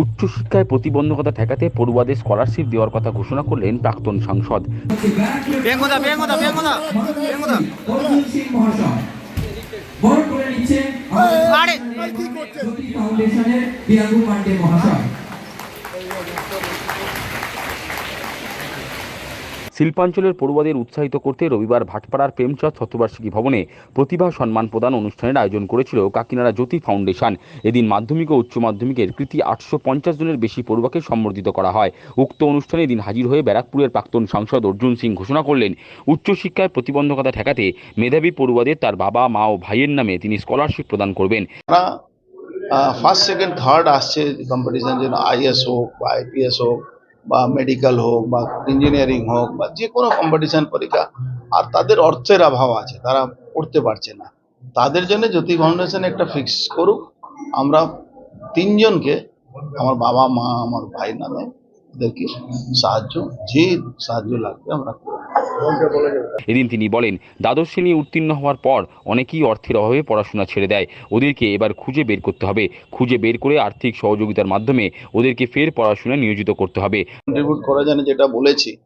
উচ্চশিক্ষায় প্রতিবন্ধকতা ঠেকাতে পড়ুয়াদের স্কলারশিপ দেওয়ার কথা ঘোষণা করলেন প্রাক্তন সাংসদ। ফাউন্ডেশনের বেঙ্গদা বেঙ্গদা বেঙ্গদা অর্জুন সিং মহাশয় ভোট করে নিচ্ছেন আরে জ্যোতি ফাউন্ডেশনের পিয়াঙ্গু পান্ডে মহাশয় শিল্পাঞ্চলের পড়ুয়াদের উৎসাহিত করতে রবিবার ভাটপাড়ার প্রেমচাঁদ শতবার্ষিকী ভবনে প্রতিভা সম্মান প্রদান অনুষ্ঠানের আয়োজন করেছিল কাকিনাড়া জ্যোতি ফাউন্ডেশন। এদিন মাধ্যমিক ও উচ্চ মাধ্যমিকের কৃতি আটশো পঞ্চাশ জনের বেশি পড়ুয়াকে সম্বর্ধিত করা হয়। উক্ত অনুষ্ঠানে এদিন হাজির হয়ে ব্যারাকপুরের প্রাক্তন সাংসদ অর্জুন সিং ঘোষণা করলেন, উচ্চশিক্ষায় প্রতিবন্ধকতা ঠেকাতে মেধাবী পড়ুয়াদের তার বাবা, মা ও ভাইয়ের নামে তিনি স্কলারশিপ প্রদান করবেন। ফার্স্ট সেকেন্ড থার্ড আসছে কম্পিটিশন যেন আইএস হোক আইপিএস হোক বা মেডিকেল হোক বা ইঞ্জিনিয়ারিং হোক বা যে কোনো কম্পিটিশান পরীক্ষা, আর তাদের অর্থের অভাব আছে, তারা পড়তে পারছে না। তাদের জন্য জ্যোতি ফাউন্ডেশন একটা ফিক্স করুক। আমরা তিনজনকে, আমার বাবা, মা, আমার ভাই নামে, ওদেরকে সাহায্য, যে সাহায্য লাগবে আমরা এদিন তিনি বলেন দ্বাদশ শ্রেণি উত্তীর্ণ হওয়ার পর অনেকেই অর্থের অভাবে পড়াশোনা ছেড়ে দেয়। ওদেরকে এবার খুঁজে বের করতে হবে। খুঁজে বের করে আর্থিক সহযোগিতার মাধ্যমে ওদেরকে ফের পড়াশোনায় নিয়োজিত করতে হবে। কন্ট্রিবিউট যেটা বলেছি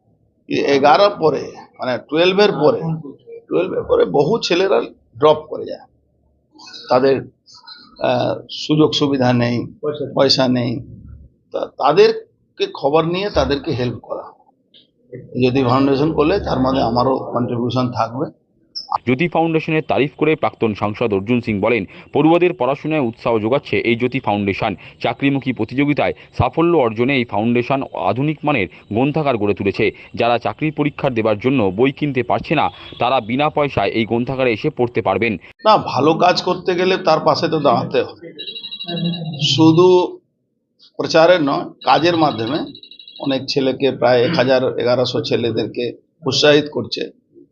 এগারোর পরে মানে টুয়েলভের পরে টুয়েলভের পরে বহু ছেলেরা ড্রপ করে যায়। তাদের আহ, সুযোগ সুবিধা নেই পয়সা নেই। তা তাদেরকে খবর নিয়ে তাদেরকে হেল্প করা। যদি ফাউন্ডেশন করলে তার মধ্যে আমারও কন্ট্রিবিউশন থাকবে। জ্যোতি ফাউন্ডেশনের তারিফ করে প্রাক্তন সাংসদ অর্জুন সিং বলেন পড়ুয়াদের পড়াশোনায় উৎসাহ যোগাচ্ছে এই জ্যোতি ফাউন্ডেশন চাকরিমুখী প্রতিযোগিতায় সাফল্য অর্জনে এই ফাউন্ডেশন আধুনিক মানের গ্রন্থাগার গড়ে তুলেছে। যারা চাকরির পরীক্ষা দেবার জন্য বই কিনতে পারছে না তারা বিনা পয়সায় এই গ্রন্থাগারে এসে পড়তে পারবেন। না ভালো কাজ করতে গেলে তার পাশে তো দাঁড়াতে হবে। শুধু প্রচারের নয় কাজের মাধ্যমে অনেক ছেলেকে প্রায় এক হাজার এগারোশো ছেলেদেরকে উৎসাহিত করছে।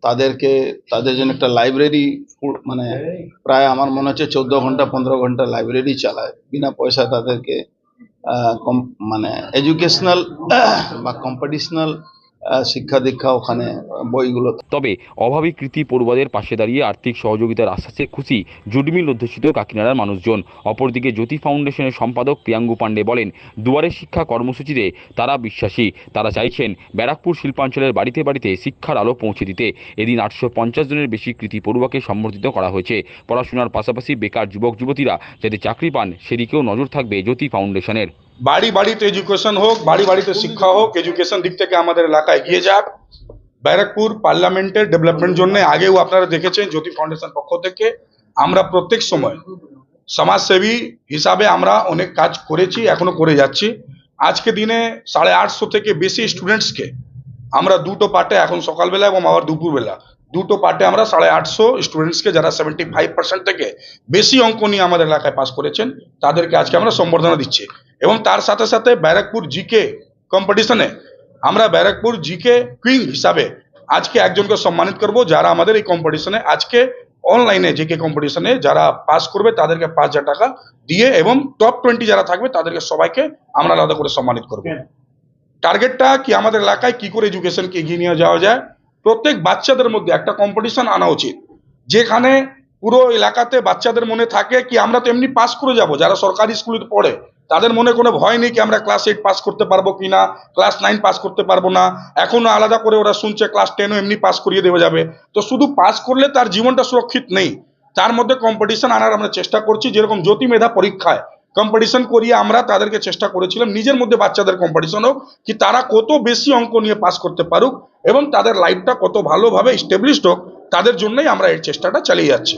তাদেরকে তাদের জন্য একটা লাইব্রেরি মানে প্রায় আমার মনে হচ্ছে চোদ্দ ঘণ্টা পনেরো ঘণ্টা লাইব্রেরি চালায়। বিনা পয়সা তাদেরকে মানে এডুকেশনাল বা কম্পিটিশনাল শিক্ষা দীক্ষা ওখানে, বইগুলো। তবে অভাবী কৃতি পড়ুয়াদের পাশে দাঁড়িয়ে আর্থিক সহযোগিতার আশ্বাসে খুশি জুডমিল অধ্যুষিত কাকিনাড়ার মানুষজন। অপরদিকে জ্যোতি ফাউন্ডেশনের সম্পাদক প্রিয়াঙ্গু পাণ্ডে বলেন, দুয়ারে শিক্ষা কর্মসূচিতে তারা বিশ্বাসী। তারা চাইছেন ব্যারাকপুর শিল্পাঞ্চলের বাড়িতে বাড়িতে শিক্ষার আলো পৌঁছে দিতে। এদিন আটশো পঞ্চাশ জনের বেশি কৃতি পড়ুয়াকে সম্বর্ধিত করা হয়েছে। পড়াশোনার পাশাপাশি বেকার যুবক যুবতীরা যাতে চাকরি পান, সেদিকেও নজর থাকবে জ্যোতি ফাউন্ডেশনের। বাড়ি বাড়িতে এডুকেশন হোক, বাড়ি বাড়িতে শিক্ষা হোক এডুকেশন দিক থেকে আমাদের এলাকা এগিয়ে যাক। ব্যারাকপুর পার্লামেন্টের ডেভেলপমেন্ট জন্য আগেও আপনারা দেখেছেন জ্যোতি ফাউন্ডেশন পক্ষ থেকে, আমরা প্রত্যেক সময় সমাজসেবী হিসাবে আমরা অনেক কাজ করেছি, এখনও করে যাচ্ছি। আজকে দিনে সাড়ে আটশো থেকে বেশি স্টুডেন্টসকে আমরা দুটো পার্টে এখন সকালবেলা এবং আবার দুপুরবেলা, দুটো পার্টে আমরা সাড়ে আটশো স্টুডেন্টসকে যারা সেভেন্টি ফাইভ পার্সেন্ট থেকে বেশি অঙ্ক নিয়ে আমাদের এলাকায় পাস করেছেন, তাদেরকে আজকে আমরা সম্বর্ধনা দিচ্ছি। এবং তার সাথে সাথে ব্যারাকপুর জিকে কম্পিটিশনে আমরা ব্যারাকপুর জিকে কুইং হিসাবে আজকে একজনকে সম্মানিত করব যারা আমাদের এই কম্পিটিশনে আজকে অনলাইনে জিকে কম্পিটিশনে যারা পাস করবে তাদেরকে পাঁচ হাজার টাকা দিয়ে এবং টপ টোয়েন্টি যারা থাকবে তাদেরকে সবাইকে আমরা আলাদা করে সম্মানিত করব। টার্গেটটা কি আমাদের এলাকায় কি করে এডুকেশনকে এগিয়ে নিয়ে যাওয়া যায়? প্রত্যেক বাচ্চাদের মধ্যে একটা কম্পিটিশন আনা উচিত। যেখানে পুরো এলাকাতে বাচ্চাদের মনে থাকে কি আমরা তো এমনি পাস করে যাব। যারা সরকারি স্কুলে পড়ে, তাদের মনে কোনো ভয় নেই কি আমরা ক্লাস এইট পাস করতে পারব কি না ক্লাস নাইন পাস করতে পারব না। এখনও আলাদা করে ওরা শুনছে ক্লাস টেনও এমনি পাস করিয়ে দেওয়া যাবে। তো শুধু পাস করলে তার জীবনটা সুরক্ষিত নেই। তার মধ্যে কম্পিটিশন আনার আমরা চেষ্টা করছি, যেরকম জ্যোতি মেধা পরীক্ষায়। কম্পিটিশন করিয়ে আমরা তাদেরকে চেষ্টা করেছিলাম, নিজের মধ্যে বাচ্চাদের কম্পিটিশন হোক, কি তারা কত বেশি অঙ্ক নিয়ে পাস করতে পারুক এবং তাদের লাইফটা কত ভালোভাবে স্টেবলিশড হোক, তাদের জন্যই আমরা এই চেষ্টাটা চালিয়ে যাচ্ছি।